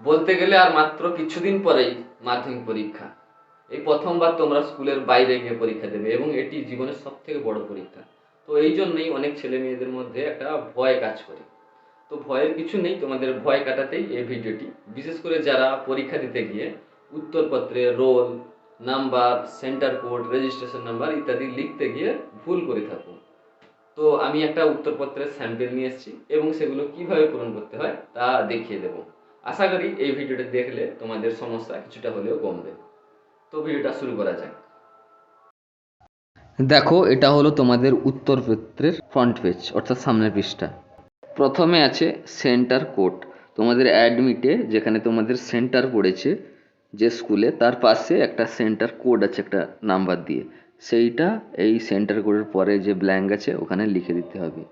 বলতে গেলে আর মাত্র কিছুদিন পরেই মাধ্যমিক পরীক্ষা। এই প্রথমবার তোমরা স্কুলের বাইরে গিয়ে পরীক্ষা দেবে এবং এটি জীবনের সব থেকে বড় পরীক্ষা। তো এই জন্যই অনেক ছেলে মেয়েদের মধ্যে একটা ভয় কাজ করে। তো ভয়ের কিছু নেই, তোমাদের ভয় কাটাতেই এই ভিডিওটি। বিশেষ করে যারা পরীক্ষা দিতে গিয়ে উত্তরপত্রে roll, number, centre code, registration number ইত্যাদি লিখতে গিয়ে ভুল করে থাকো। তো আমি একটা উত্তরপত্রের স্যাম্পেল নিয়ে এসেছি এবং সেগুলো কীভাবে পূরণ করতে হয় তা দেখিয়ে দেবো। আশা করি এই ভিডিওটা দেখলে তোমাদের সমস্যা কিছুটা হলেও কমবে। তো ভিডিওটা শুরু করা যাক। দেখো, এটা হলো তোমাদের উত্তরপত্রের ফ্রন্ট পেজ অর্থাৎ সামনের পৃষ্ঠা। প্রথমে আছে সেন্টার কোড তোমাদের অ্যাডমিটে যেখানে তোমাদের সেন্টার পড়েছে যে স্কুলে তার পাশে একটা সেন্টার কোড আছে একটা নাম্বার দিয়ে। সেইটা এই সেন্টার কোডের পরে যে ব্ল্যাঙ্ক আছে, ওখানে লিখে দিতে হবে।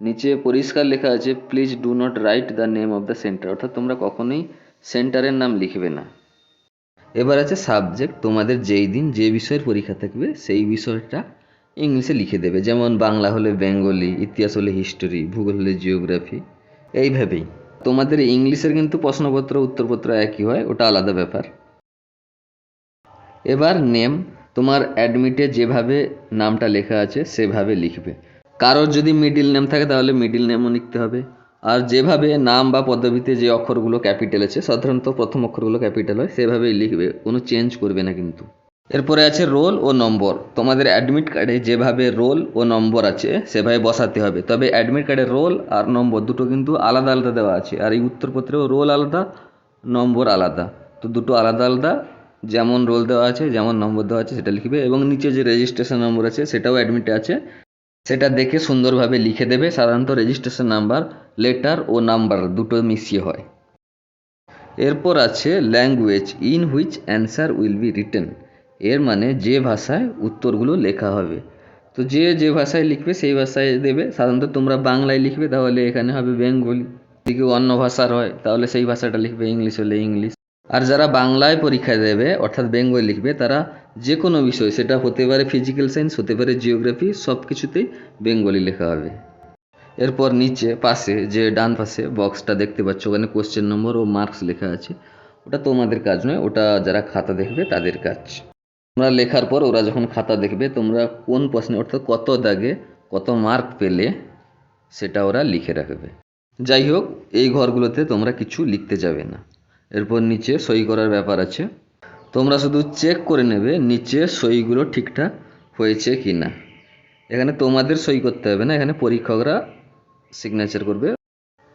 নিচে পরিষ্কার লেখা আছে please do not write the name of the centre অর্থাৎ তোমরা কখনোই সেন্টারের নাম লিখবে না। এবার আছে সাবজেক্ট, তোমাদের যেই দিন যে বিষয়ের পরীক্ষা থাকবে, সেই বিষয়টা ইংলিশে লিখে দেবে। যেমন বাংলা হলে বেঙ্গলি, ইতিহাস হলে হিস্টোরি, ভূগোল হলে জিওগ্রাফি, এইভাবেই। তোমাদের ইংলিশের কিন্তু প্রশ্নপত্র, উত্তরপত্র একই হয়, ওটা আলাদা ব্যাপার। এবার নেম তোমার অ্যাডমিটে যেভাবে নামটা লেখা আছে, সেভাবে লিখবে। কারোর যদি মিডিল নেম থাকে, তাহলে মিডিল নেমও লিখতে হবে। আর যেভাবে নাম বা পদবিতে যে অক্ষরগুলো ক্যাপিটাল আছে, সাধারণত প্রথম অক্ষরগুলো ক্যাপিটাল হয়, সেভাবেই লিখবে, কোনো চেঞ্জ করবে না কিন্তু। এরপরে আছে রোল ও নম্বর তোমাদের অ্যাডমিট কার্ডে যেভাবে রোল ও নম্বর আছে, সেভাবে বসাতে হবে। তবে অ্যাডমিট কার্ডে রোল আর নম্বর দুটো কিন্তু আলাদা আলাদা দেওয়া আছে। আর এই উত্তরপত্রেও রোল আলাদা নম্বর আলাদা। তো দুটো আলাদা আলাদা, যেমন রোল দেওয়া আছে, যেমন নম্বর দেওয়া আছে, সেটা লিখবে। এবং নিচে যে রেজিস্ট্রেশন নম্বর আছে, সেটাও অ্যাডমিটে আছে। সেটা দেখে সুন্দরভাবে লিখে দেবে। সাধারণত রেজিস্ট্রেশন নাম্বার লেটার ও নাম্বার দুটো মিশিয়ে হয়। এরপর আছে language in which answer will be written এর মানে যে ভাষায় উত্তরগুলো লেখা হবে। তো যে যে ভাষায় লিখবে, সেই ভাষায় দেবে। সাধারণত তোমরা বাংলায় লিখবে, তাহলে এখানে হবে বেঙ্গলি। যদি অন্য ভাষার হয়, তাহলে সেই ভাষাটা লিখবে, ইংলিশ হলে ইংলিশ। আর যারা বাংলায় পরীক্ষা দেবে, অর্থাৎ বেঙ্গলি লিখবে, তারা যে কোনো বিষয়, সেটা হতে পারে ফিজিক্যাল সায়েন্স হতে পারে জিওগ্রাফি সব কিছুতেই বেঙ্গলি লেখা হবে। এরপর নিচে, পাশে, যে ডান পাশে বক্সটা দেখতে পাচ্ছ, ওখানে কোশ্চেন নম্বর ও মার্কস লেখা আছে। ওটা তোমাদের কাজ নয়, ওটা যারা খাতা দেখবে, তাদের কাজ। তোমরা লেখার পর ওরা যখন খাতা দেখবে, তোমরা কোন প্রশ্নে, অর্থাৎ কত দাগে কত মার্ক পেলে, সেটা ওরা লিখে রাখবে। যাই হোক, এই ঘরগুলোতে তোমরা কিছু লিখতে যাবে না। এরপর নিচে সই করার ব্যাপার আছে। তোমরা শুধু চেক করে নেবে নিচে সইগুলো ঠিকঠাক হয়েছে কি না এখানে তোমাদের সই করতে হবে না, এখানে পরীক্ষকরা সিগনেচার করবে।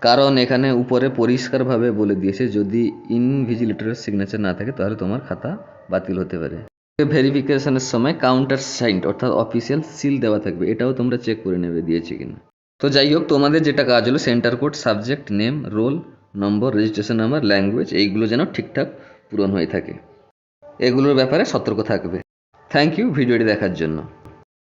কারণ এখানে উপরে পরিষ্কারভাবে বলে দিয়েছে, যদি ইনভিজিলেটরের সিগনেচার না থাকে তাহলে তোমার খাতা বাতিল হতে পারে। ভেরিফিকেশনের সময় কাউন্টার সাইন্ড অর্থাৎ অফিসিয়াল সিল দেওয়া থাকবে, এটাও তোমরা চেক করে নেবে দিয়েছে কিনা। তো যাই হোক, তোমাদের যেটা কাজ হলো centre code subject name roll number registration number language এইগুলো যেন ঠিকঠাক পূরণ হয়ে থাকে। এগুলোর ব্যাপারে সতর্ক থাকবে। থ্যাংক ইউ ভিডিওটি দেখার জন্য।